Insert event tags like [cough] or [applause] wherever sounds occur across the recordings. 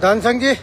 ધનસંગજી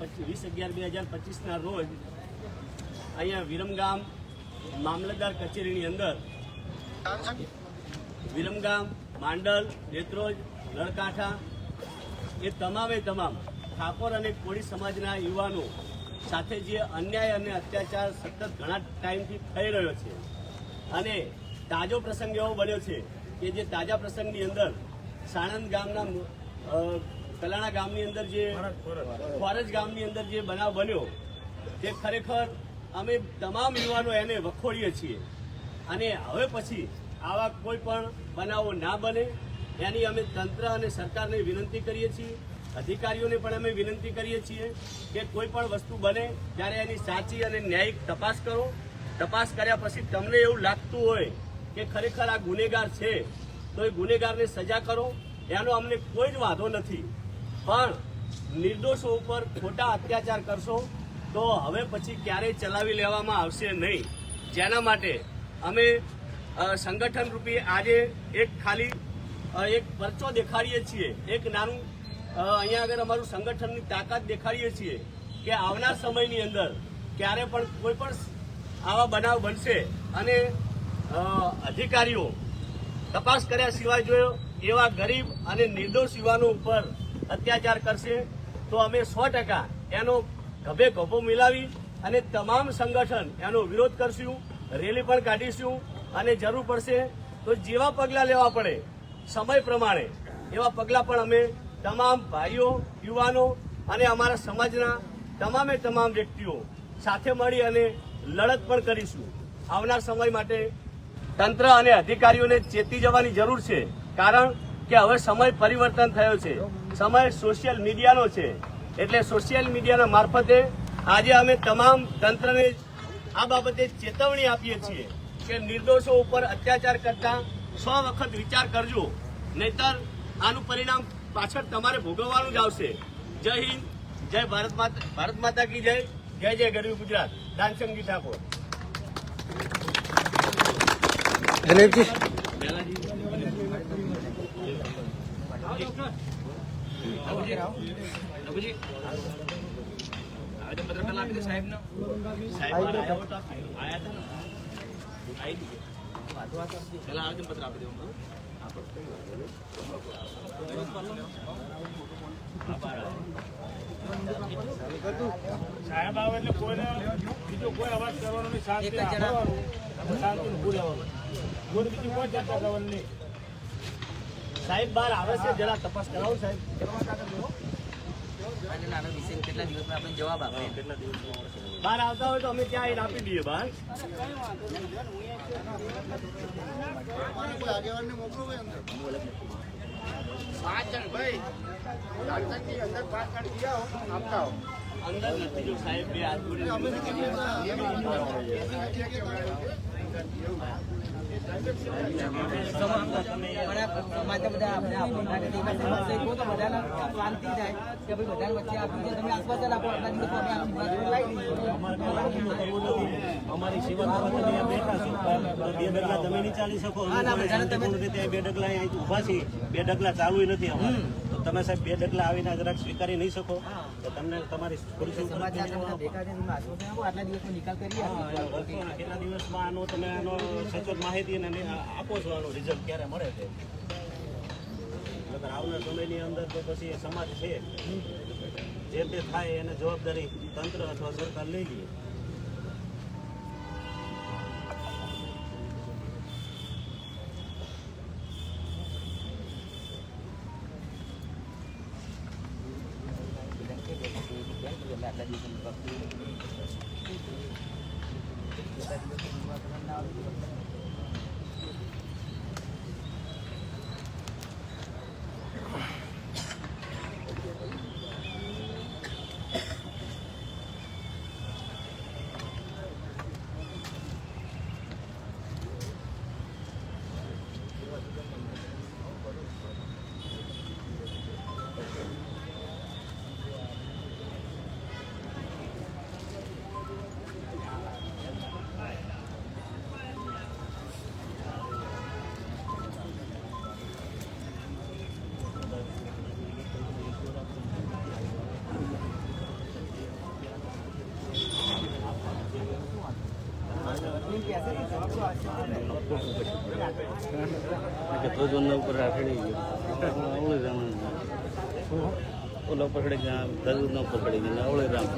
વીસ અગિયાર, બે હજાર પચીસના રોજ અહીંયા વિરમગામ મામલતદાર કચેરીની અંદર વિરમગામ, માંડલ, નેત્રોજ નળકાંઠા એ તમામે તમામ ઠાકોર અને કોળી સમાજના યુવાનો સાથે જે અન્યાય અને અત્યાચાર સતત ઘણા ટાઈમથી થઈ રહ્યો છે અને તાજો પ્રસંગ એવો બન્યો છે કે જે તાજા પ્રસંગની અંદર સાણંદ ગામના કલાણા ગામની અંદર જે ફોરજ ગામની અંદર જે બનાવ બન્યો તે ખરેખર અમે તમામ યુવાનો એને વખોડીએ છીએ. અને હવે પછી આવા કોઈ પણ બનાવો ના બને એની અમે તંત્ર અને સરકારને વિનંતી કરીએ છીએ અધિકારીઓને પણ અમે વિનંતી કરીએ છીએ કે કોઈ પણ વસ્તુ બને ત્યારે એની સાચી અને ન્યાયિક તપાસ કરો. તપાસ કર્યા પછી તમને એવું લાગતું હોય કે ખરેખર આ ગુનેગાર છે તો એ ગુનેગારને સજા કરો. એનો અમને કોઈ જ વાંધો નથી. પણ નિર્દોષો ઉપર ખોટા અત્યાચાર કરશો, તો હવે પછી ક્યારેય ચલાવી લેવામાં આવશે નહીં. જેના માટે અમે સંગઠન રૂપી આજે એક ખાલી એક પરચો દેખાડીએ છીએ. એક નાનું અહીંયા આગળ અમારું સંગઠનની તાકાત દેખાડીએ છીએ કે આવનાર સમયની અંદર ક્યારે પણ કોઈ પણ આવા બનાવ બનશે અને અધિકારીઓ તપાસ કર્યા સિવાય જોયો એવા ગરીબ અને નિર્દોષ યુવાનો ઉપર અત્યાચાર કરશે, તો અમે સો ટકા એનો ગભે ગભો મિલાવી અને તમામ સંગઠન એનો વિરોધ કરશું, રેલી પણ કાઢીશું અને જરૂર પડશે તો જેવા પગલાં લેવા પડે, સમય પ્રમાણે, એવા પગલાં પણ અમે તમામ ભાઈઓ, યુવાનો અને અમારા સમાજના તમામે તમામ વ્યક્તિઓ સાથે મળી અને લડત પણ કરીશું. આવનાર સમય માટે તંત્ર અને અધિકારીઓને ચેતી જવાની જરૂર છે, કારણ કે હવે સમય પરિવર્તન થયો છે. સમય સોશિયલ મીડિયાનો છે. એટલે સોશિયલ મીડિયાના મારફતે આજે અમે તમામ તંત્રને આ બાબતે ચેતવણી આપીએ છીએ કે નિર્દોષો ઉપર અત્યાચાર કરતા સો વખત વિચાર કરજો. નહીતર આનું પરિણામ પાછળ તમારે ભોગવવાનું જ આવશે. જય હિન્દ, જય ભારત માતા ભારત માતા કી જય જય જય ગરવી ગુજરાત. દાનસંગી ઠાકોર. દિલીપજી સાહેબ મારા આવ્યો તો આયા હતા ને આવી દીધો પેલા આવેદન પત્ર આપી દેવું સાહેબ આવે એટલે કોઈને બીજો કોઈ અવાજ કરવાનો નહીં શાંતિ રાખવાનું અને શાંતિનું ઊભું રહેવાનું જોડે બીજી કોઈ ચર્ચા કરવાની નહીં સાહેબ બહાર આવે છે જરા તપાસ કરાવો સાહેબ. કેટલા દિવસમાં આપણે જવાબ આપે બહાર આવતા હોય તો અમે ત્યાં એને આપી દઈએ બહાર. અંદર. નથી જો સાહેબ બે હાથ અમે અમારી સેવા બેઠા છો બે ડગલા તમે નહીં ચાલી શકો. બે ડગલા અહીં છીએ બે ડગલા ચાલુ નથી અમારે. તમે સાહેબ બે ડગલા આવીને જરાક સ્વીકારી નહીં શકો. તો તમને તમારી સ્કૂલ કેટલા દિવસમાં આનો તમે આનો સચોટ માહિતી આપો છો આનું રિઝલ્ટ ક્યારે મળે છે? આવનાર સમયની અંદર તો પછી સમાજ છે. જે તે થાય એને જવાબદારી તંત્ર અથવા સરકાર લઈ લે. ધ્વજવંદન ઉપર રાખડી ગયો અવળે રામ ઓલા પકડી ગયા ધ્વજવંદન ઉપર પડી ગયા અવળે રામ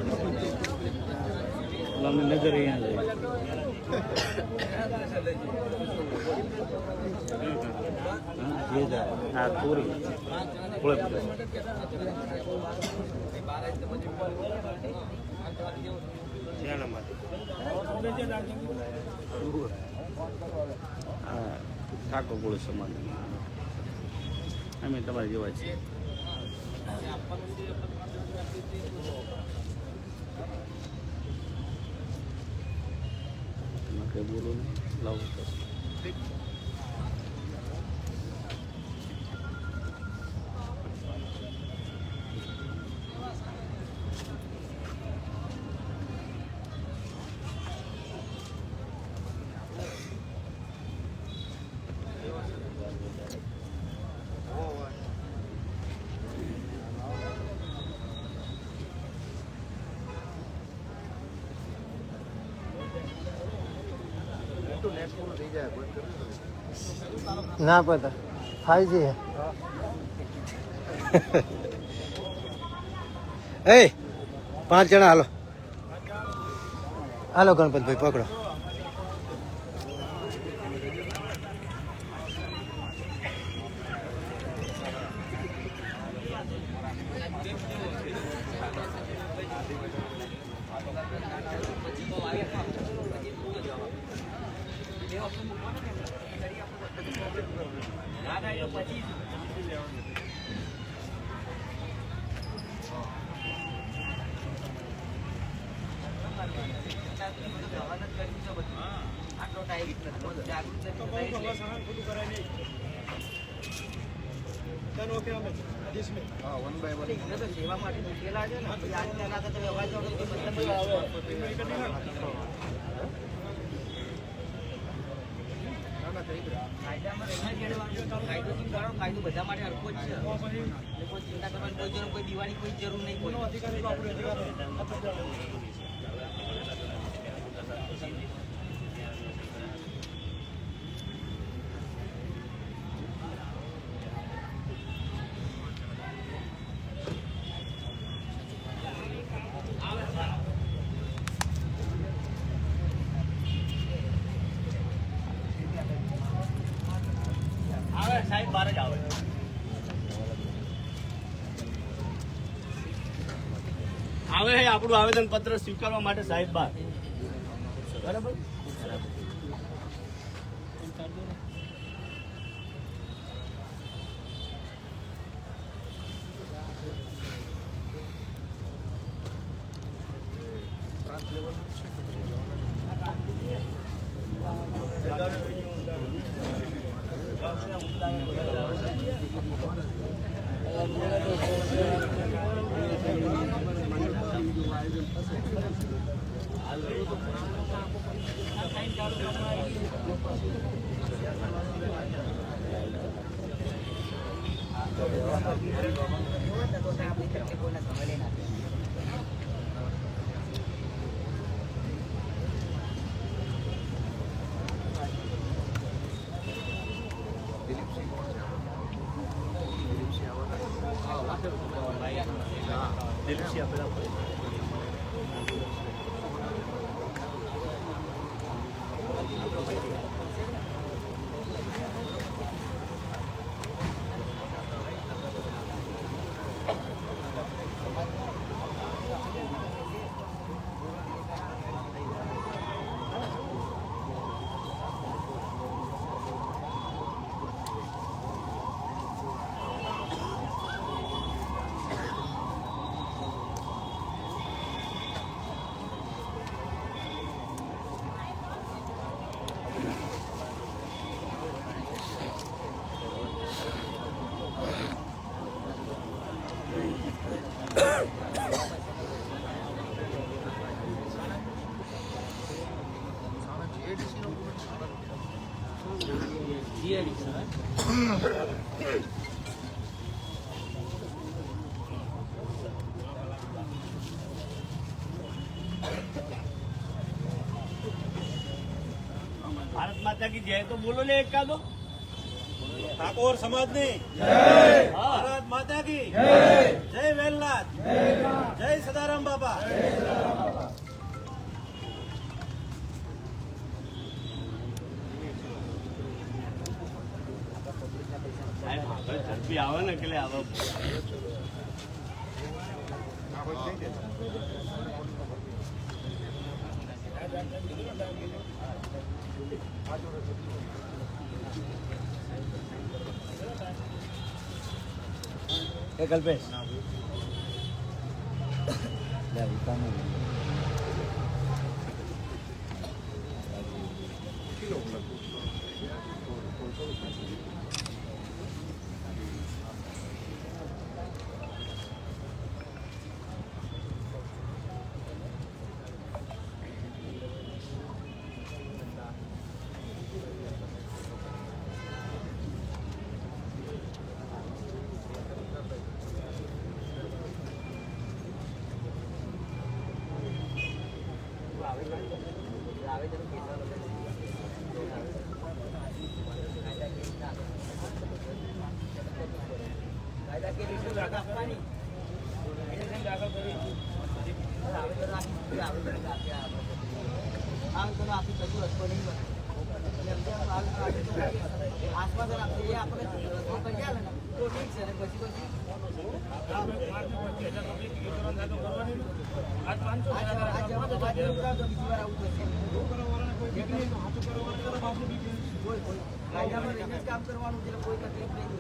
અમે નગર અહીંયા જઈએ હા પૂરી ઓળે હા ઠાકોર કુળ સમાજ અમે તમારી જેવા છીએ. બોલો ને લાવો. ના પતા. ફાઈજી [laughs] એ પાંચ જણા હાલો. હાલો ગણપતભાઈ પકડો આટલો ટાઈમ જાગૃત નથી એટલે તો સેવા માટે મૂકેલા છે ને પછી આજના નાતે તમે અવાજ વાળો તો મતલબ જ આવે. કાયદામાં રહેવા જેડવાનું. કાયદો થી કરો, કાયદો બધા માટે હરખો જ છે. કોઈ ચિંતા કોઈ જરૂર કોઈ દીવાની કોઈ જરૂર નહીં કોઈ આવે છે આવેદન પત્ર સ્વીકારવા માટે સાહેબ બરાબર? માતા કી જય કે તો બોલો ને એકાદો ઠાકોર સમાજની હા ભારત માતા કી જય વેલનાથ જય સદારામ બાપા સાહેબ આગળ ઝડપી આવે ને એટલે આવે ఏ కల్పేష్ ఇస్తాను એ કલ્પેશ કામ કરવાનું છે. કોઈ તકલીફ નહીં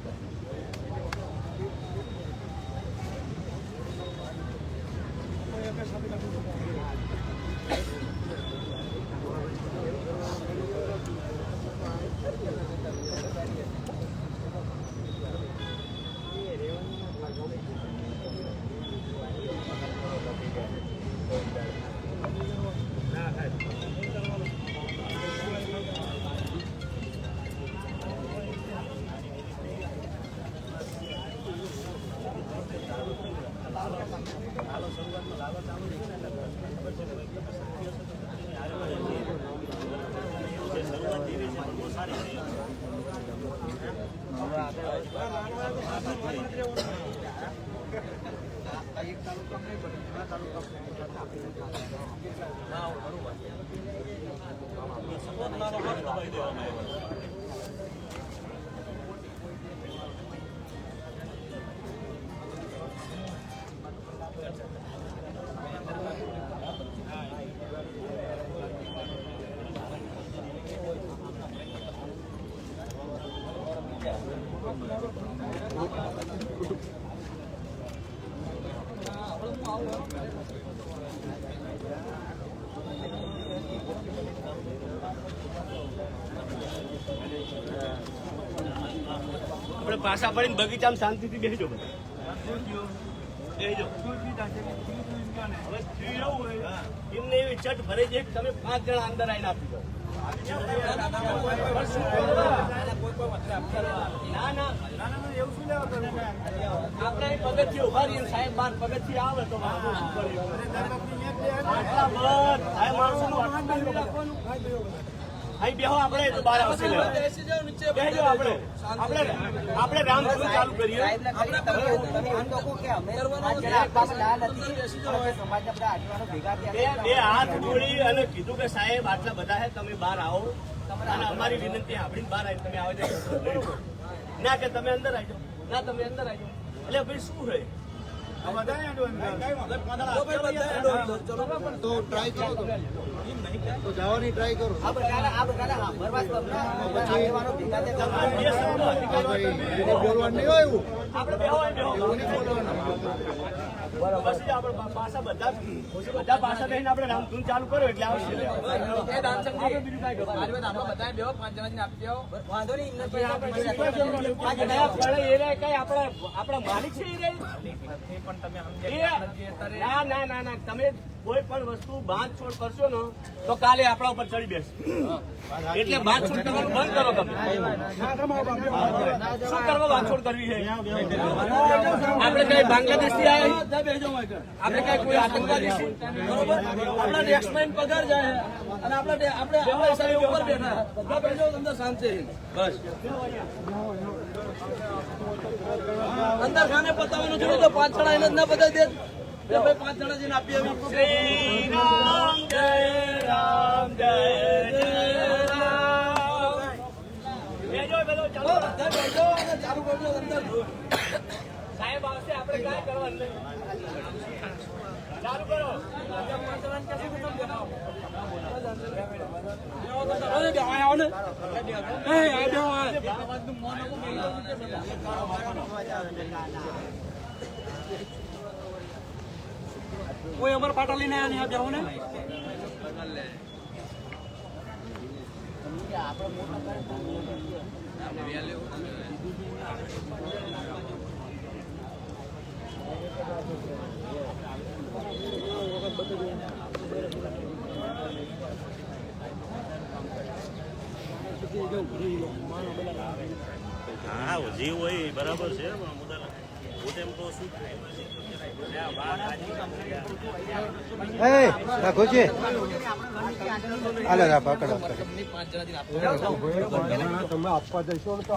આપણે પાછા પડીને બગીચામાં શાંતિથી બેસજો બેસજો. એમને એવી ચટ ભરે છે તમે પાંચ જણા અંદર આવીને આપી દો. આપણે પગથિયે ઊભા રહીએ સાહેબ, બાર પગથિયે આવે તો? અહીં બેહો આપણે, તો બાર આપણે. આપણે આપણે રામધૂન ચાલુ કરીએ. બે થયા બે હાથ જોડી અને કીધું કે સાહેબ આટલા બધા છે તમે બહાર આવો. અને અમારી વિનંતી આપણી બહાર આવી તમે આવે તો ના કે તમે અંદર આવી જાઓ. ના તમે અંદર આવી જાઓ. એટલે ભાઈ શું રહે તો ટ્રાય કરો તો જવાની ટ્રાય કરો. એને બોલવાનું નહીં હોય એવું? આપણે બેહો અહીં એવું નહીં બોલવાનું. બસ જ આપણે પા- પાછા બધા બધા પાછા બેસીને આપણે રામધૂન ચાલુ કરો એટલે આવશે. આપણે બીજું કાંઈ કરવાનું. વાંધો નહીં એમને પૈસા આ પૈસા જગ્યા પડે એ રે કઈ આપણા આપણા માલિક છે ના ના ના. તમે કોઈ પણ વસ્તુ બાંધછોડ કરશો ને તો કાલે આપણા ઉપર ચડી બેસે. એટલે બાંધછોડ કરવાનું બંધ કરો તમે. શું કરવા બાંધછોડ કરવી છે? આપણે કઈ બાંગ્લાદેશથી આવ્યા આપણે કઈ કોઈ આતંકવાદી છે બરોબર? આપણા ટેક્સમેન પગાર જાય અને આપણે આપણે ઉપર બેઠા. બધા બેસજો શાંત છે. બસ. અંદર ખાને પતાવવાનું જોયું તો પાંચ જણા એને જ ના પતાવી દે. બે પાંચ જણા જઈને આપી આવી શ્રી રામ જય રામ જય જય રામ બેજો બેજો ચાલો. બધા બેસજો અને ચાલુ કરજો અંદર સાહેબ આવશે આપણે કાંઈ કરવાનું નહીં. ચાલુ કરો. કોઈ અમારા પાટા લઈને આવ્યા નહીં? બેહો ને. હા જે હોય બરાબર છે મુદ્દા રાખો છે. હાલો રા પકડો તમે આપવા જશો તો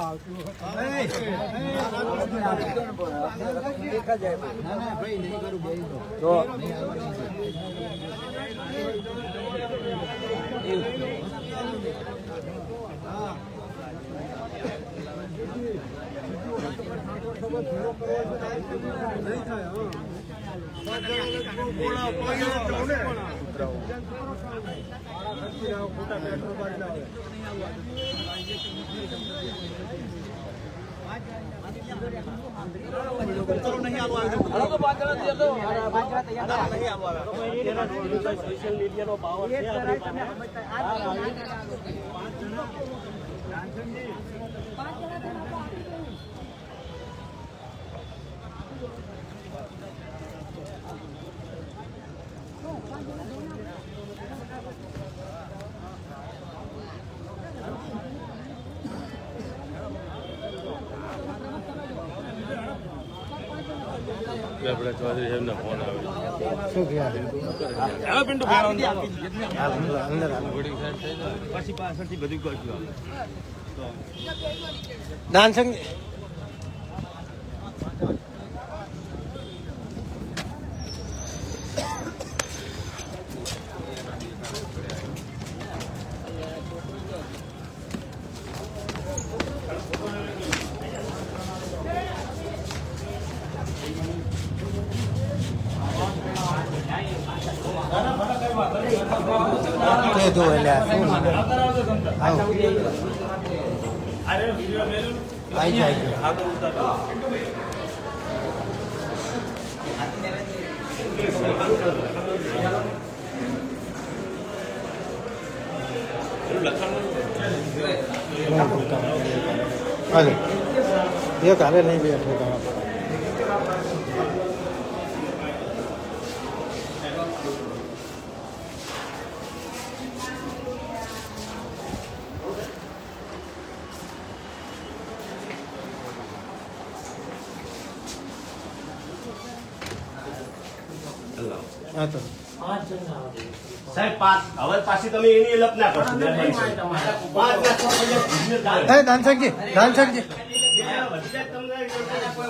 હાલો તો પાવર છે આપણી પાસે પાંચ જણા. આપણે ચૌધરી સાહેબનો ફોન આવે શું ગયા અંદર પછી પાછળથી બધું કરશું દાનસંગ કીધું એટલે શું? હાલે એક હાલે નહીં બે હા તો સાહેબ પાંચ હવે પાછી તમે એની લપ ના કરશો તમને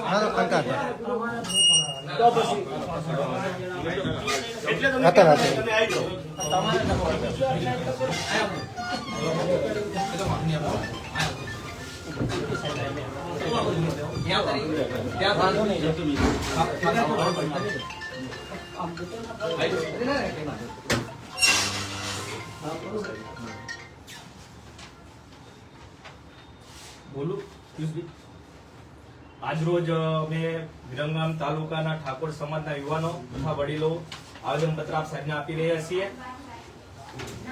હા તો કંકા તો પછી એટલે તમે હતા, હતા. તમે આવી જાઓ બોલું? આજરોજ અમે વિરમગામ તાલુકાના ઠાકોર સમાજના યુવાનો તથા વડીલો આવેદનપત્ર આપ સાહેબને આપી રહ્યા છીએ.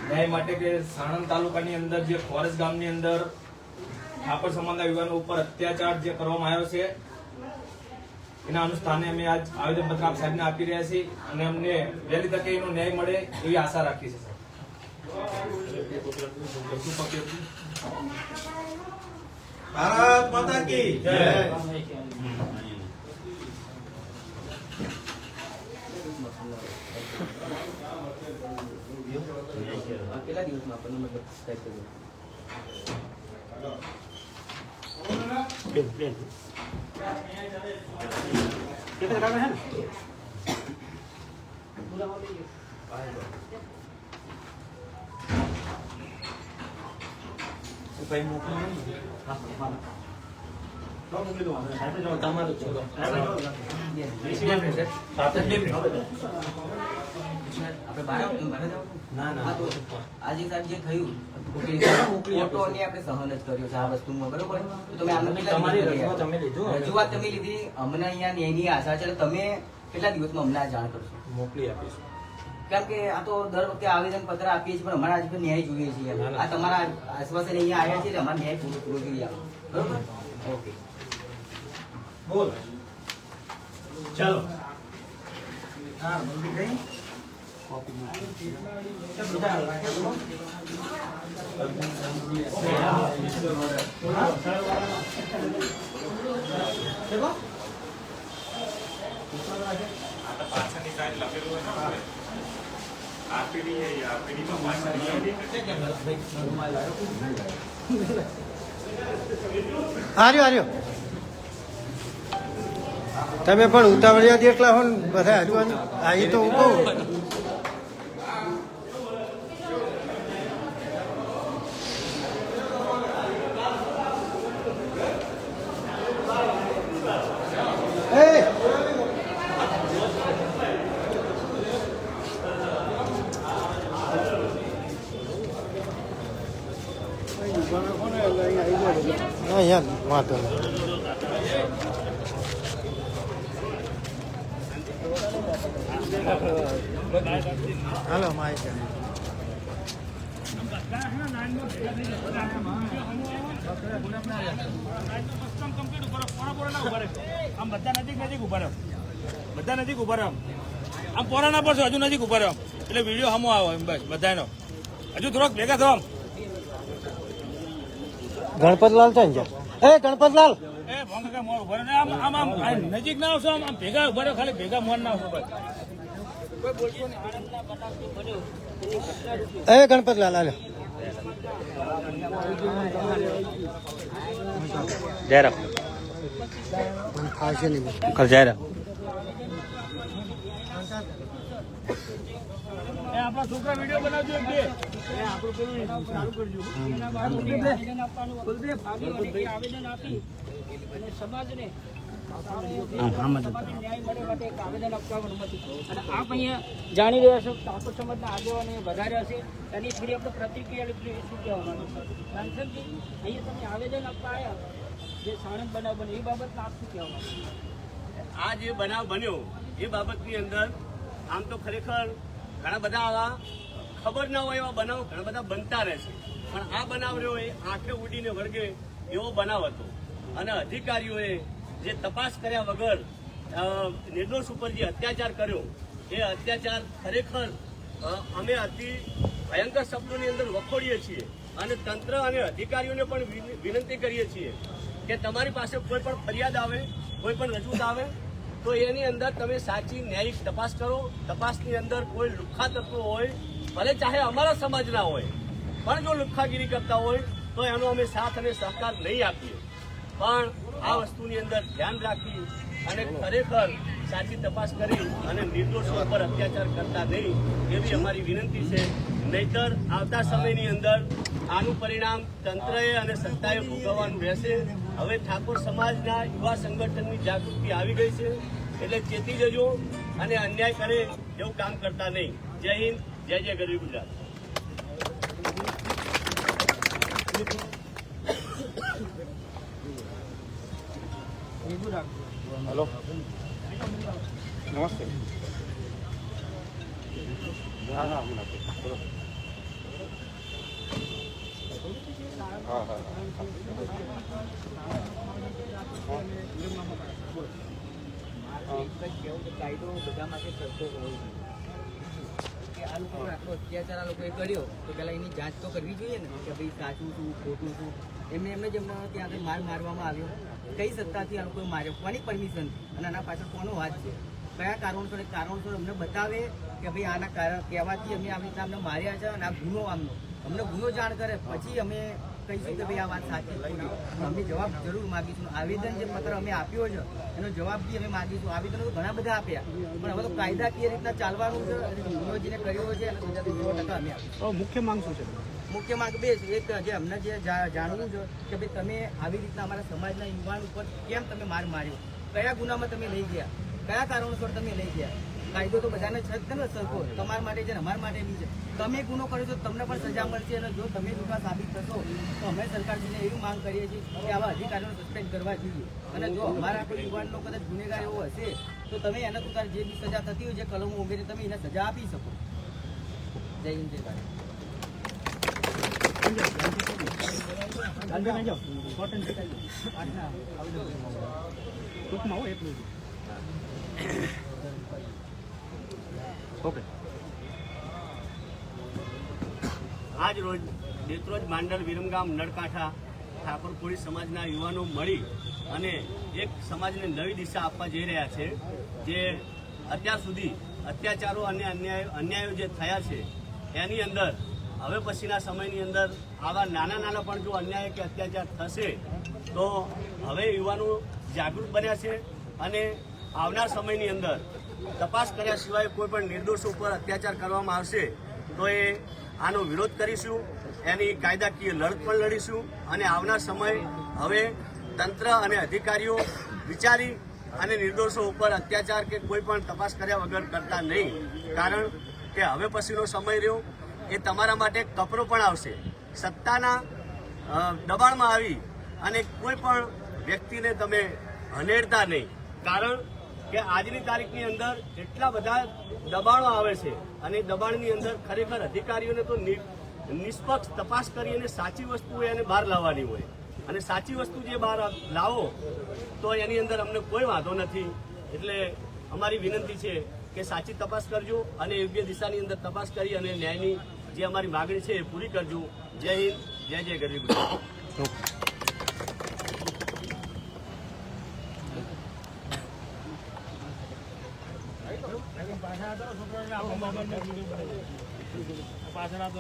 ન્યાય માટે કે સાણંદ તાલુકાની અંદર જે ફોરેસ્ટ ગામની અંદર ઠાકોર સમાજના યુવાનો ઉપર અત્યાચાર જે કરવામાં આવ્યો છે એના અનુષ્ઠાને અમે આજ આવેદનપત્ર આપ સાહેબને આપી રહ્યા છીએ અને અમને વહેલી તકે એનો ન્યાય મળે એવી આશા રાખી છે ભારત માતા કી જય. કેટલા દિવસમાં આપણને મતલબ સબસ્ક્રાઇબ કર્યું 还是叫大妈的角度，还是叫大妈的角度。આપણે બહાર બહાર જાઓ? હા, આજે સાહેબ જે થયું ફોટોની આપણે સહન જ કર્યો છે આ વસ્તુમાં બરોબર? તો તમે આમાં કેટલા દિવસ રહ્યા? રજૂઆત તમે લીધી અમને અહીંયા ન્યાયની આશા છે તમે કેટલા દિવસમાં અમને આ જાણ કરશો? મોકલી આપીશું. કારણ કે આ તો દર વખતે આવેદન પત્ર આપીએ છીએ પણ અમારે આજે ન્યાય જોઈએ છીએ. આ તમારા આશ્વાસન અહીંયા આવ્યા છે અમારે ન્યાય પૂરો પૂરો જોઈએ બરોબર? ઓકે. ચાલો. આર્યો આર્યો તમે પણ ઉતાવળિયા દેખલા હો ને બધા હજુ આ તો હું કહું એ ના યાર વાંધો નહીં હાલો માહિતી આમ બધા નજીક નજીક ઊભા રહો બધા નજીક ઊભા રહ્યો આમ પોરાના પર છો હજુ નજીક ઊભા રહ્યો એટલે વીડિયો હમો આવો એમ બસ બધાનો હજુ થોડોક ભેગા થવા. ગણપતલાલ છે ને એ ગણપતલાલ! એ ભોંગ મોર ઊભા રહ્યો આમ આમ આમ નજીક ના આવશો આમ ભેગા ઊભા રહ્યો ખાલી ભેગા મોર ના આવશો બસ એ ગણપતલાલ હાલો. જયરામ જયરામ એ આપણા છોકરા વીડિયો બનાવજો એક બે. એ આપણું પેલું ચાલુ કરજો. આવેદન આપી અને સમાજને આમ આમ જ ન્યાય મળે માટે આવેદન આપી અને આપ અહીંયા જાણી રહ્યા છો ઠાકોર સમાજના આગેવાનો વધાર્યા છે. એની થોડી આપણે પ્રતિક્રિયા લીધી શું કહેવાનું અહીંયા તમે આવેદન આપવા આવ્યા. જે સાણંદ બનાવ બને એ બાબતમાં આપ શું કહેવાનું આ જે બનાવ બન્યો એ બાબતની અંદર આમ તો ખરેખર ઘણા બધા આવા ખબર ના હોય એવા બનાવ ઘણા બધા બનતા રહે છે. પણ આ બનાવ રહ્યો એ આંખે ઉડીને વળગે એવો બનાવ હતો. અને અધિકારીઓએ જે તપાસ કર્યા વગર નિર્દોષ ઉપર જે અત્યાચાર કર્યો, એ અત્યાચાર ખરેખર અમે અતિ ભયંકર શબ્દોની અંદર વખોડીએ છીએ અને તંત્ર અને અધિકારીઓને પણ વિન- વિનંતી કરીએ છીએ કે તમારી પાસે કોઈ પણ ફરિયાદ આવે, કોઈ પણ રજૂઆત આવે તો એની અંદર તમે સાચી ન્યાયિક તપાસ કરો. તપાસની અંદર કોઈ લુખ્ખા તત્વો હોય, ભલે ચાહે અમારા સમાજના હોય, પણ જો લુખ્ખાગીરી કરતા હોય, તો એનો અમે સાથ અને સહકાર નહીં આપીએ. પણ આ વસ્તુની અંદર ધ્યાન રાખી અને ખરેખર સાચી તપાસ કરી અને નિર્દોષો પર અત્યાચાર કરતા નહીં, એવી અમારી વિનંતી છે. નહીતર આવતા સમયની અંદર આનું પરિણામ તંત્રએ અને સત્તાએ ભોગવવાનું રહેશે. હવે ઠાકોર સમાજના યુવા સંગઠનની જાગૃતિ આવી ગઈ છે, એટલે ચેતી જજો અને અન્યાય કરે એવું કામ કરતા નહીં. જય હિન્દ, જય જય ગરવી ગુજરાત. નમસ્તે. કાયદો માટે સરખો હોવો. કે આ લોકો આટલો અત્યાચાર લોકોએ કર્યો, તો પહેલાં એની જાંચ તો કરવી જોઈએ ને, કે ભાઈ સાચું શું, ખોટું શું? એમને એમને જ એમને ત્યાં આગળ માર મારવામાં આવ્યો. કઈ સત્તાથી આ માર્યો? કોની પરમિશન? અને આના પાછળ કોનો હાથ છે? કયા કારણોસર કારણોસર અમને બતાવે કે ભાઈ આના કારણ કહેવાથી અમે આવી રીતના અમને માર્યા છે અને આ ગુનો આમનો. અમને ગુનો જાણ કરે, પછી અમે કહીશું કે ભાઈ આ વાત સાચી. અમે જવાબ જરૂર માગીશું. આવેદન જે પત્ર અમે આપ્યો છે એનો જવાબ બી અમે માગીશું. આવેદનો તો ઘણા બધા આપ્યા પણ હવે તો કાયદાકીય રીતના ચાલવાનું છે અને ગુનો કર્યો છે સો ટકા અમે આપ્યું. મુખ્ય માંગ શું છે? મુખ્ય માંગ બે છે. એક જે અમને જે જા- જાણવું છે કે ભાઈ તમે આવી રીતના અમારા સમાજના યુવાન ઉપર કેમ તમે માર માર્યો? કયા ગુનામાં તમે લઈ ગયા? કયા કારણોસર તમે લઈ ગયા? કાયદો તો બધાને છે જ ને સરખો. તમારા માટે છે ને અમારા માટે બી છે. તમે ગુનો કર્યો તો તમને પણ સજા મળશે અને જો તમે ગુના સાબિત થશો તો અમે સરકારશ્રીને એવી માંગ કરીએ છીએ કે આવા અધિકારીઓને સસ્પેન્ડ કરવા જોઈએ. અને જો અમારા કોઈ યુવાનનો કદાચ ગુનેગાર એવો હશે તો તમે એને તો તાર જે બી સજા થતી હોય છે કલમો વગેરે તમે એને સજા આપી શકો. જય હિન્દ જય ભારત. આજ રોજ દેત્રોજ માંડલ વિરમગામ નળકાંઠા ઠાકોર સમાજના યુવાનો મળી અને એક સમાજને નવી દિશા આપવા જઈ રહ્યા છે, જે અત્યાર સુધી અત્યાચારો અને અન્યાય, અન્યાયો જે થયા છે, એની અંદર, હવે પછીના સમયની અંદર આવા નાના નાના પણ જો અન્યાય કે અત્યાચાર થશે, તો હવે યુવાનો જાગૃત બન્યા છે અને આવનાર સમયની અંદર તપાસ કર્યા સિવાય કોઈ પણ નિર્દોષો ઉપર અત્યાચાર કરવામાં આવશે, તો એ આનો વિરોધ કરીશું, એની કાયદાકીય લડત પણ લડીશું અને આવનાર સમય હવે તંત્ર અને અધિકારીઓ વિચારી અને નિર્દોષો ઉપર અત્યાચાર કે કોઈ પણ તપાસ કર્યા વગર કરતા નહીં, કારણ કે હવે પછીનો સમય રહ્યો, એ તમારા માટે કપરો પણ આવશે. સત્તાના દબાણમાં આવી અને કોઈ પણ વ્યક્તિને તમે હનેરતા નહીં. કારણ કે આજની તારીખની અંદર એટલા બધા દબાણો આવે છે અને દબાણની અંદર ખરેખર અધિકારીઓને તો નિષ્પક્ષ તપાસ કરી અને સાચી વસ્તુ એને બહાર લાવવાની હોય. અને સાચી વસ્તુ જે બહાર લાવો, તો એની અંદર અમને કોઈ વાંધો નથી. એટલે અમારી વિનંતી છે કે સાચી તપાસ કરજો અને યોગ્ય દિશાની અંદર તપાસ કરી અને ન્યાયની જે અમારી માગણી છે એ પૂરી કરજો. જય હિન્દ, જય જય ગરવી ગુજરાત. પાછળ આવતો